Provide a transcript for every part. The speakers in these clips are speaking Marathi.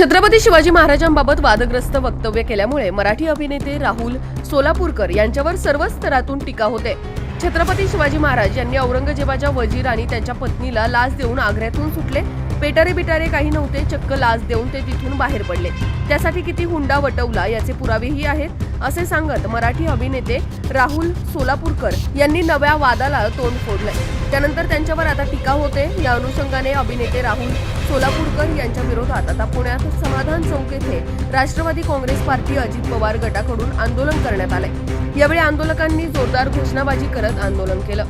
छत्रपती शिवाजी महाराजांबाबत वादग्रस्त वक्तव्य केल्यामुळे मराठी अभिनेते राहुल सोलापूरकर यांच्यावर सर्व स्तरातून टीका होते. छत्रपती शिवाजी महाराज यांनी औरंगजेबाच्या वजीर आणि त्यांच्या पत्नीला लाच देऊन आग्र्यातून सुटले. पेटारे बिटारे काही नव्हते चक्क लाच देऊन ते तिथून बाहेर पडले त्यासाठी किती हुंडा वटवला याचे पुरावेही आहेत असे सांगत मराठी अभिनेते राहुल सोलापूरकर यांनी नव्या वादाला तोंड फोडलंय त्यानंतर त्यांच्यावर आता टीका होते या अनुषंगाने अभिनेते राहुल सोलापूरकर यांच्या विरोधात आता पुण्यात समाधान चौक येथे राष्ट्रवादी काँग्रेस पार्टी अजित पवार गटाकडून आंदोलन करण्यात आलंय यावेळी आंदोलकांनी जोरदार घोषणाबाजी करत आंदोलन केलं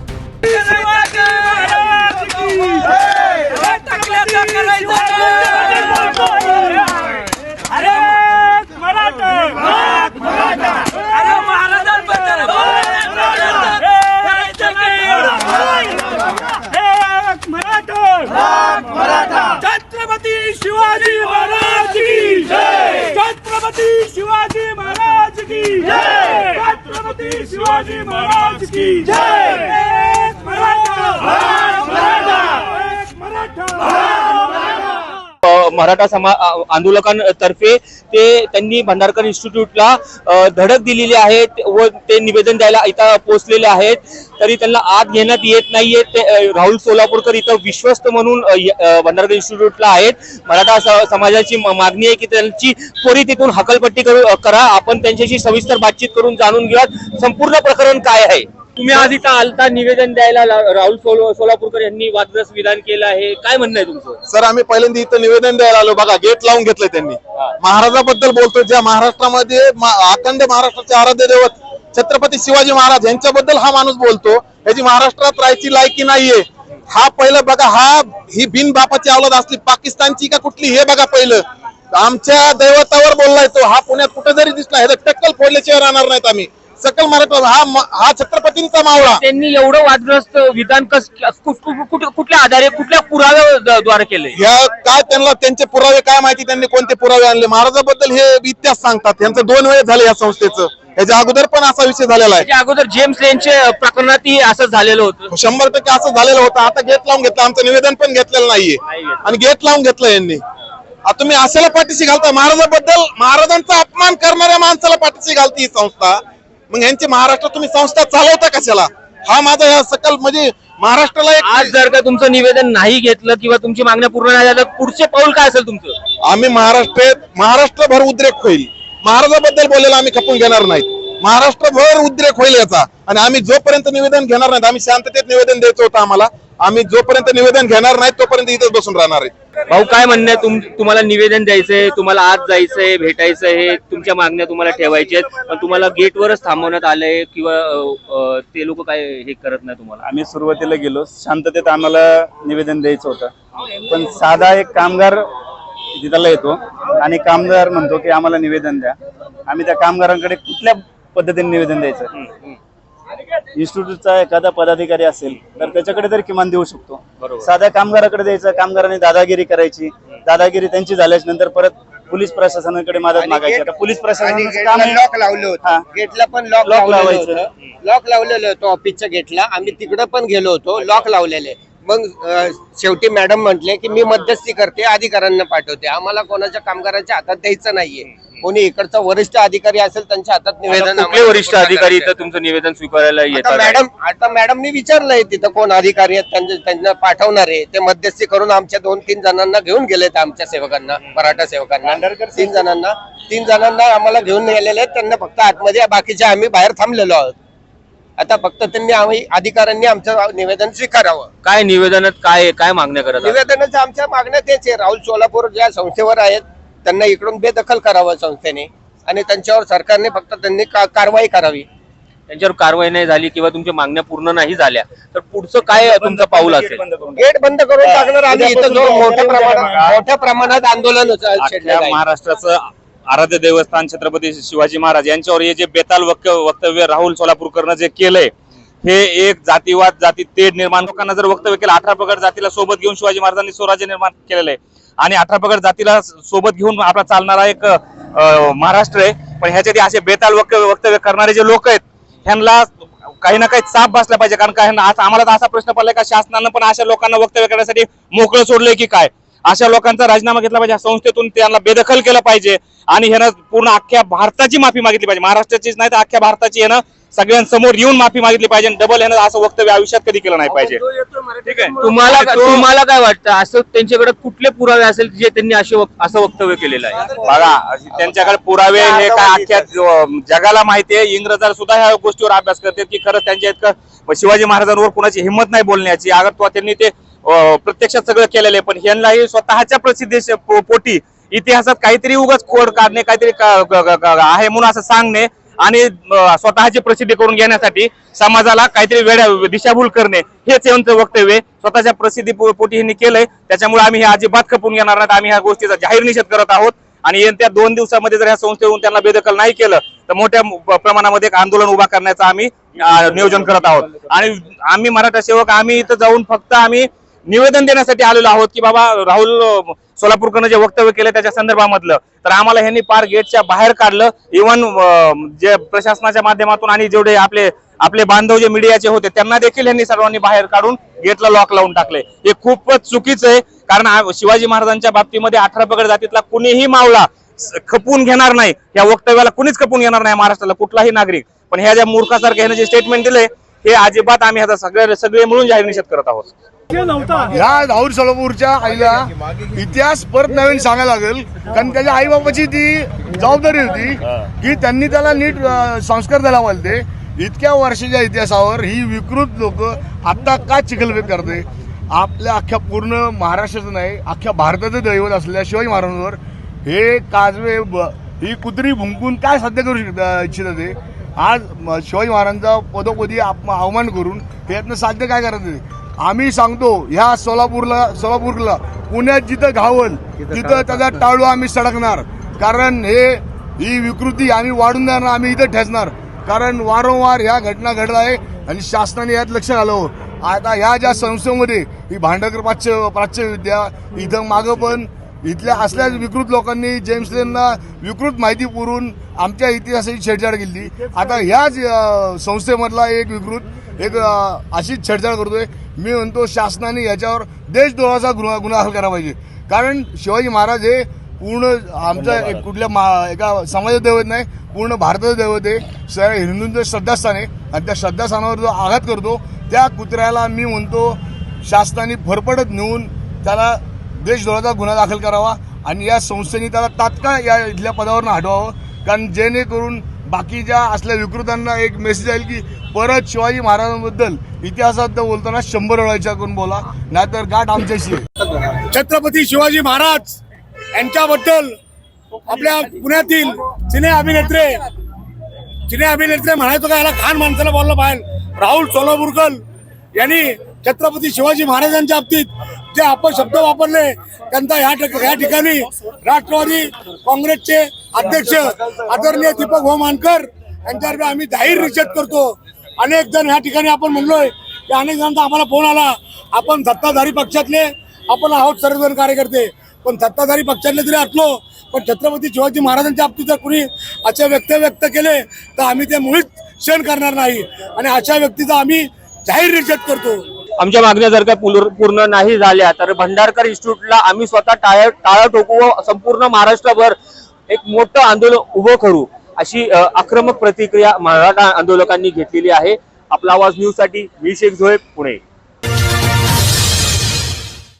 शिवाजी महाराज की जय! शिवाजी महाराज की मराठा! मराठा समा आंदोलकांतर्फे ते त्यांनी भंडारकर इन्स्टिट्यूटला धडक दिलेली आहे व ते निवेदन द्यायला इथं पोहोचलेले आहेत. तरी त्यांना आत घेण्यात येत नाहीये. ते राहुल सोलापूरकर इथं विश्वस्त म्हणून भंडारकर इन्स्टिट्यूटला आहेत. मराठा समाजाची मागणी आहे की त्यांची त्वरित तिथून हकलपट्टी करू करा. आपण त्यांच्याशी सविस्तर बातचीत करून जाणून घेऊयात. संपूर्ण प्रकरण काय आहे? तुम्ही आज इथं आलता निवेदन द्यायला ला- राहुल सोल- सोलापूरकर यांनी वादग्रस्त विधान केलं आहे. काय म्हणणं आहे तुमचं? सर आम्ही पहिल्यांदा इथं निवेदन द्यायला आलो. बघा गेट लावून घेतलंय त्यांनी. महाराजाबद्दल बोलतो ज्या महाराष्ट्रामध्ये मा- अखंड महाराष्ट्राचे आराध्य दैवत छत्रपती शिवाजी महाराज यांच्याबद्दल हा माणूस बोलतो. याची महाराष्ट्रात राहायची लायकी नाहीये. हा पहिलं बघा हा ही बिन बापाची अवलाद असली. पाकिस्तानची का कुठली हे बघा पहिलं. आमच्या दैवतावर बोललाय तो. हा पुण्यात कुठे जरी दिसला ह्याचं टक्कल फोडल्याशिवाय राहणार नाहीत आम्ही. सकल मराठा हा हा छत्रपतींचा मावळा. त्यांनी एवढं वादग्रस्त विधान कस कुठल्या आधारे कुठल्या पुराव्याद्वारे केले ह्या काय त्यांना त्यांचे पुरावे काय माहिती त्यांनी कोणते पुरावे आणले? महाराजाबद्दल हे इतिहास सांगतात. यांचं दोन वेळ झालं या संस्थेचं. याच्या अगोदर पण असा विषय झालेला आहे. अगोदर जेम्स लेनचे प्रकरणातही असं झालेलं होतं. शंभर टक्के असं झालेलं होतं. आता गेट लावून घेतलं. आमचं निवेदन पण घेतलेलं नाहीये. आणि गेट लावून घेतलं यांनी. आता तुम्ही अशाला पाठीशी घालता महाराजाबद्दल महाराजांचा अपमान करणाऱ्या माणसाला पाठीशी घालती ही संस्था. मग यांची महाराष्ट्र तुम्ही संस्था चालवता कशाला? हा माझा ह्या सकल म्हणजे महाराष्ट्राला एक आज जर का तुमचं निवेदन नाही घेतलं किंवा तुमची मागण्या पूर्ण नाही झाल्या तर पुढचे पाऊल काय असेल तुमचं? आम्ही महाराष्ट्रात महाराष्ट्रभर उद्रेक होईल. महाराजाबद्दल बोलायला आम्ही खपून घेणार नाहीत. महाराष्ट्रभर उद्रेक होईल याचा. आणि आम्ही जोपर्यंत निवेदन घेणार नाहीत आम्ही शांततेत निवेदन द्यायचं होतं आम्हाला. आम्ही जोपर्यंत निवेदन घेणार नाहीत तोपर्यंत इथेच बसून राहणार आहेत भाऊ काय म्हणणं आहे? तुम तुम्हाला निवेदन द्यायचंय तुम्हाला आज जायचंय भेटायचंय तुमच्या मागण्या तुम्हाला ठेवायच्या आहेत. पण तुम्हाला गेटवरच थांबवण्यात आलंय किंवा अ, ते लोक काय हे करत नाही तुम्हाला? आम्ही सुरुवातीला गेलो. शांततेत आम्हाला निवेदन द्यायचं होतं. पण साधा एक कामगार तिथला येतो आणि कामगार म्हणतो की आम्हाला निवेदन द्या. आम्ही त्या कामगारांकडे कुठल्या पद्धतीने निवेदन द्यायचं? इन्स्टिट्यूटचा एखादा पदाधिकारी असेल तर त्याच्याकडे तरी किमान देऊ शकतो. साध्या कामगाराकडे द्यायचं कामगारांनी दादागिरी करायची. दादागिरी त्यांची झाल्याच्यानंतर परत पोलीस प्रशासनाकडे मदत मागायची. आता पोलीस आहे. लॉक लावलं. होतं. गेटला पण लॉक लावलेलं लावायचं. होतं. लॉक लावलेलं होतं ऑफिसच्या गेटला आम्ही तिकडं पण गेलो होतो लॉक लावलेले. मग शेवटी मॅडम म्हटले की मी मध्यस्थी करते अधिकाऱ्यांना पाठवते. आम्हाला कोणाच्या कामगारांच्या हातात द्यायचं नाहीये. कोणी इकडचा वरिष्ठ अधिकारी असेल त्यांच्या हातात निवेदन कुठले आम्हाला वरिष्ठ अधिकारी करायचं इथं तुमचं निवेदन स्वीकारायला आता येतात? मॅडम आता मॅडमनी विचारलंय तिथं कोण अधिकारी आहेत त्यांचे त्यांना पाठवणार आहे. ते मध्यस्थी करून आमच्या दोन तीन जणांना घेऊन गेलेत आमच्या सेवकांना मराठा सेवकांना. तीन जणांना तीन जणांना आम्हाला घेऊन गेलेले आहेत. त्यांना फक्त आतमध्ये बाकीचे आम्ही बाहेर थांबलेलो आहोत. आता फक्त त्यांनी आम्ही अधिकाऱ्यांनी आमचं निवेदन स्वीकारावं. काय निवेदनात काय काय मागण्या करत आहात? निवेदनाच्या आमच्या मागण्या तेच आहे. राहुल सोलापूर ज्या संस्थेवर आहेत त्यांना इकडून बेदखल करावं संस्थेने आणि त्यांच्यावर सरकारने फक्त त्यांनी का- कारवाई करावी. त्यांच्यावर कारवाई नाही झाली किंवा तुमच्या मागण्या पूर्ण नाही झाल्या तर पुढचं काय तुमचं पाऊल असेल? बंद करून गेट बंद करून टाकणार आम्ही. इथं जो मोठ्या प्रमाणात मोठ्या प्रमाणात आंदोलन. महाराष्ट्राचं आराध्य देवस्थान छत्रपती शिवाजी महाराज यांच्यावर हे जे बेताल वक्- वक्तव्य राहुल सोलापूरकरनं जे केलंय हे एक जातीवाद जाती तेढ निर्माण लोकांना जर वक्तव्य केलं अठरा पगड जातीला सोबत घेऊन शिवाजी महाराजांनी स्वराज्य निर्माण केलेलं आहे आणि अठरा पगड जातीला सोबत घेऊन आपला चालणारा एक महाराष्ट्र आहे. पण ह्याच्यात असे बेताल वक्तव्य वक्तव्य करणारे जे लोक आहेत ह्यांना काही ना काही चाप बसला पाहिजे. कारण काय ह्यांना आम्हाला तर असा प्रश्न पडलाय का शासनानं पण अशा लोकांना वक्तव्य करण्यासाठी मोकळं सोडलंय की काय? अशा लोकांचा राजीनामा घेतला पाहिजे. संस्थेतून त्यांना बेदखल केलं पाहिजे. आणि ह्यानं पूर्ण अख्ख्या भारताची माफी मागितली पाहिजे. महाराष्ट्राचीच नाही तर अख्ख्या भारताची ह्यानं सगळ्यांसमोर येऊन माफी मागितली पाहिजे डबल यानं असं वक्तव्य आयुष्यात कधी केलं नाही पाहिजे. ठीक आहे. तुम्हाला तुम्हाला काय वाटतं? असं त्यांच्याकडे कुठले पुरावे असेल जे त्यांनी असे असं वक्तव्य केलेलं आहे? बघा त्यांच्याकडे पुरावे हे काय अख्ख्या जगाला माहिती आहे. इंग्रजाला सुद्धा ह्या गोष्टीवर अभ्यास करतात की खरंच त्यांच्या इतकं शिवाजी महाराजांवर कुणाची हिंमत नाही बोलण्याची. अगर तो त्यांनी ते प्रत्यक्षात सगळं केलेलं आहे. पण ह्यांनाही स्वतःच्या प्रसिद्धी पोटी इतिहासात काहीतरी उगाच खोड काढणे काहीतरी आहे म्हणून असं सांगणे आणि स्वतःची प्रसिद्धी करून घेण्यासाठी समाजाला काहीतरी वेड्या दिशाभूल करणे हेच यांचं वक्तव्य स्वतःच्या प्रसिद्धी पो- पोटी यांनी केलंय. त्याच्यामुळे आम्ही हे अजिबात खपून घेणार नाहीत. आम्ही ह्या गोष्टीचा जाहीर निषेध करत आहोत. आणि येत्या दोन दिवसामध्ये जर या संस्थेहून त्यांना बेदखल नाही केलं तर मोठ्या प्रमाणामध्ये एक आंदोलन उभा करण्याचं आम्ही नियोजन करत आहोत. आणि आम्ही मराठा सेवक आम्ही इथं जाऊन फक्त आम्ही निवेदन देण्यासाठी आलेलो आहोत की बाबा राहुल सोलापूरकडनं जे वक्तव्य केलं त्याच्या संदर्भामधलं. तर आम्हाला ह्यांनी पार गेटच्या बाहेर काढलं. इव्हन जे प्रशासनाच्या माध्यमातून आणि जेवढे आपले आपले बांधव जे मीडियाचे होते त्यांना देखील यांनी सर्वांनी बाहेर काढून गेटला लॉक लावून टाकले. हे खूपच चुकीचं आहे. कारण शिवाजी महाराजांच्या बाबतीमध्ये अठरा पगड जातीतला कुणीही मावळा खपून घेणार नाही. या वक्तव्याला कुणीच खपून घेणार नाही महाराष्ट्राला कुठलाही नागरिक. पण ह्या ज्या मूर्खासारख्या ह्याने जे स्टेटमेंट दिले हे अजिबात आम्ही आता सगळे सगळे मिळून जाहीर निषेध करत आहोत. ह्या राहुल सोलापूरच्या आईला इतिहास परत नवीन सांगायला लागेल. कारण त्याच्या आई बापाची ती जबाबदारी होती की त्यांनी त्याला नीट अं, संस्कार द्यायला पाहिजे इतक्या वर्षाच्या इतिहासावर ही विकृत लोक आता का चिखलफेक करते? आपल्या अख्ख्या पूर्ण महाराष्ट्राचं नाही अख्ख्या भारताचं दैवत असलेल्या शिवाजी महाराजांवर हे काजवे ब- ही कुत्री भुंकून काय साध्य करू शकता इच्छितात ते? आज शिवाजी महाराजांचा पदोपदी आप- अवमान करून हे यातनं साध्य काय करायचं? आम्ही सांगतो ह्या सोलापूरला सोलापूरला पुण्यात जिथं घावल तिथं त्याचा टाळू आम्ही सडकणार. कारण हे ही विकृती आम्ही वाढून देणार आम्ही इथं ठेचणार. कारण वारंवार ह्या घटना घडत आहे आणि शासनाने यात लक्ष घालावं. आता ह्या ज्या संस्थेमध्ये ही भांडकर प्राच्य प्राच्य विद्या इथं मागं पण इथल्या असल्याच विकृत लोकांनी जेम्स लेनला विकृत माहिती पुरवून आमच्या इतिहासाची छेडछाड केली. आता ह्याच संस्थेमधला एक विकृत एक अशीच छेडछाड करतोय. मी म्हणतो शासनाने याच्यावर देशद्रोहाचा गुन्हा गुन्हा दाखल करायला पाहिजे. कारण शिवाजी महाराज हे पूर्ण आमच्या एक कुठल्या मा एका समाजाचं दैवत नाही पूर्ण भारताचं दैवत आहे. सगळ्या हिंदूंचं श्रद्धास्थान आहे. आणि त्या श्रद्धास्थानावर जो आघात करतो त्या कुत्र्याला मी म्हणतो शासनाने फरफडत नेऊन त्याला देशद्रोहाचा गुन्हा दाखल करावा आणि या संस्थेने त्याला तात्काळ या इथल्या पदावरून हटवावं. कारण जेणेकरून बाकीच्या असल्या विकृतांना एक मेसेज जाईल की परत शिवाजी महाराजांबद्दल इतिहासात बोलताना शंभर वेळाच्या करून बोला नाहीतर गाठ आमच्याशी छत्रपती शिवाजी महाराज यांच्याबद्दल आपल्या पुण्यातील सिने अभिनेत्री सिने अभिनेत्री म्हणायचो का याला खान माणसाला बोललं पाहिजे राहुल सोलापूरकर यांनी छत्रपती शिवाजी महाराजांच्या बाबतीत जे आपण शब्द वापरले त्यांचा ह्या ठिकाणी राष्ट्रवादी काँग्रेसचे अध्यक्ष आदरणीय दीपक भोमानकर यांच्यावर आम्ही जाहीर निषेध करतो. अनेक जण ह्या ठिकाणी आपण म्हणलोय की अनेक जणांचा आम्हाला फोन आला. आपण सत्ताधारी पक्षातले आपण आहोत सर्वजण कार्यकर्ते. पण सत्ताधारी पक्षातले जरी असलो पण छत्रपती शिवाजी महाराजांच्या बाबतीत जर कुणी असे व्यक्त व्यक्त केले तर आम्ही ते मुळीच सहन करणार नाही. आणि अशा व्यक्तीचा आम्ही जाहीर निषेध करतो. आमच्या मागण्या जर का पूर्ण पूर्ण नाही झाल्या तर भंडारकर इन्स्टिट्यूटला आम्ही स्वतः टाळ्या टाळा ठोकू व संपूर्ण महाराष्ट्रभर एक मोठं आंदोलन उभं करू अशी आक्रमक प्रतिक्रिया मराठा आंदोलकांनी घेतलेली आहे. आपला आवाज न्यूजसाठी मी शेख झोळे पुणे.